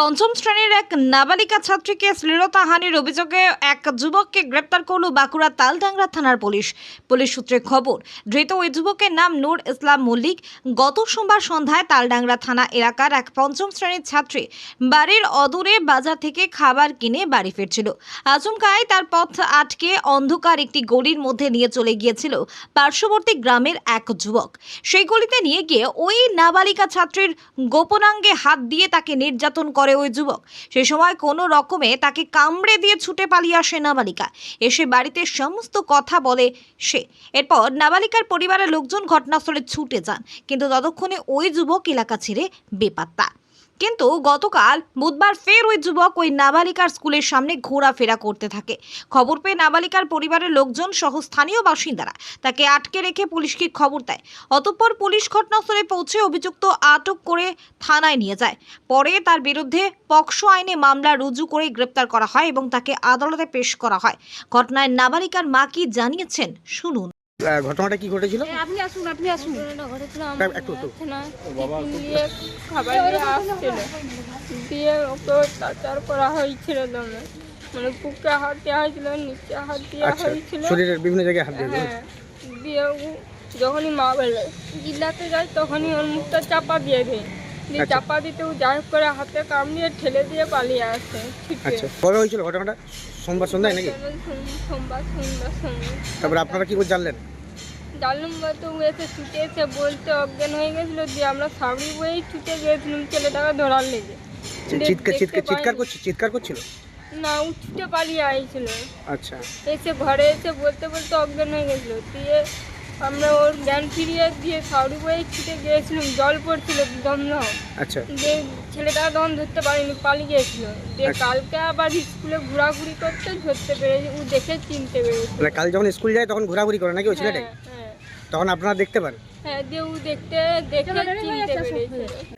পঞ্চম শ্রেণির এক নাবালিকা ছাত্রীকে শ্লীলতাহানির অভিযোগে এক যুবককে গ্রেপ্তার করল বাঁকুড়া তালডাংরা থানার পুলিশ। পুলিশ সূত্রে খবর, ধৃত ওই যুবকের নাম নূর ইসলাম মল্লিক। গত সোমবার সন্ধ্যায় তালডাংরা থানা এলাকার এক পঞ্চম শ্রেণির ছাত্রী বাড়ির অদূরে বাজার থেকে খাবার কিনে বাড়ি ফিরছিল। আচমকায় তার পথ আটকে অন্ধকার একটি গলির মধ্যে নিয়ে চলে গিয়েছিল পার্শ্ববর্তী গ্রামের এক যুবক। সেই গলিতে নিয়ে গিয়ে ওই নাবালিকা ছাত্রীর গোপনাঙ্গে হাত দিয়ে তাকে নির্যাতন করে ওই যুবক। সে সময় কোনো রকমে তাকে কামড়ে দিয়ে ছুটে পালিয়ে আসে নাবালিকা। এসে বাড়িতে সমস্ত কথা বলে সে। এরপর নাবালিকার পরিবারের লোকজন ঘটনাস্থলে ছুটে যান। কিন্তু ততক্ষণে ওই যুবক এলাকা ছেড়ে বেপাত্তা। কিন্তু গতকাল বুধবার ফের ওই যুবক ওই নাবালিকার স্কুলের সামনে ঘোরাফেরা করতে থাকে। খবর পেয়ে নাবালিকার পরিবারের লোকজন সহ স্থানীয় বাসিন্দারা তাকে আটকে রেখে পুলিশকে খবর দেয়। অতঃপর পুলিশ ঘটনাস্থলে পৌঁছে অভিযুক্ত আটক করে থানায় নিয়ে যায়। পরে তার বিরুদ্ধে পক্সো আইনে মামলা রুজু করে গ্রেপ্তার করা হয় এবং তাকে আদালতে পেশ করা হয়। ঘটনায় নাবালিকার মা কি জানিয়েছেন শুনুন। ঘটনাটা কি ঘটেছিল? আপনি আসুন আপনি আসুন। একটু-। আছে খাবার আসছিল। দিয়ে ওকে অত্যাচার করা হয়েছিল দমে। মানে বুকে হাত দেওয়া হয়েছিল নিচে হাত দেওয়া আচ্ছা হয়েছিল। শরীরের বিভিন্ন জায়গায় হাত দিয়ে হ্যাঁ দিয়ে যখনই মা বলে জিল্লাতে যায় তখনই ওর মুখটা চাপা দিয়ে দেয়। দিয়ে আচ্ছা। চাপা দিতে ও যাই হোক করে হাতে কামড়িয়ে ঠেলে দিয়ে পালিয়ে আসে। ঠিক আচ্ছা কবে হয়েছিল ঘটনাটা? সোমবার সন্ধ্যায় নাকি? সোমবার সন্ধ্যার সঙ্গে তারপরে আপনারা কি করে জানলেন? জানলাম বা তো ও এসে ছুটে এসে বলতে অজ্ঞান হয়ে গেছিল দিয়ে আমরা সাবড়ি বয়েই ছুটে গিয়েছিলাম ছেলেটাকে ধরার লেগে। চি- দেখ- চিৎকার দেখতে চিৎকার চিৎকার পাইনি। করছে চিৎকার করছিল? না ও ছুটে পালিয়ে আইছিল। আচ্ছা। এসে ঘরে এসে বলতে বলতে অজ্ঞান হয়ে গেছিল। দিয়ে আমরা ওর জ্ঞান ফিরিয়ে দিয়ে সাউরি বয়ে ছুটে গিয়েছিলাম জল পড়ছিল দন্ধ আচ্ছা। যে ছেলেটা তখন ধরতে পারিনি পালিয়ে গিয়েছিল। দিয়ে আচ্ছা। কালকে আবার স্কুলে ঘোরাঘুরি করতে ধরতে পেরেছি ও দেখে চিনতে পেরেছি। মানে কাল যখন স্কুল যায় তখন ঘোরাঘুরি করে নাকি ওই ছেলেটাই? হ্যাঁ হ্যাঁ। তখন আপনারা দেখতে পান হ্যাঁ যে ও দেখতে দেখে চিনতে পেরেছে।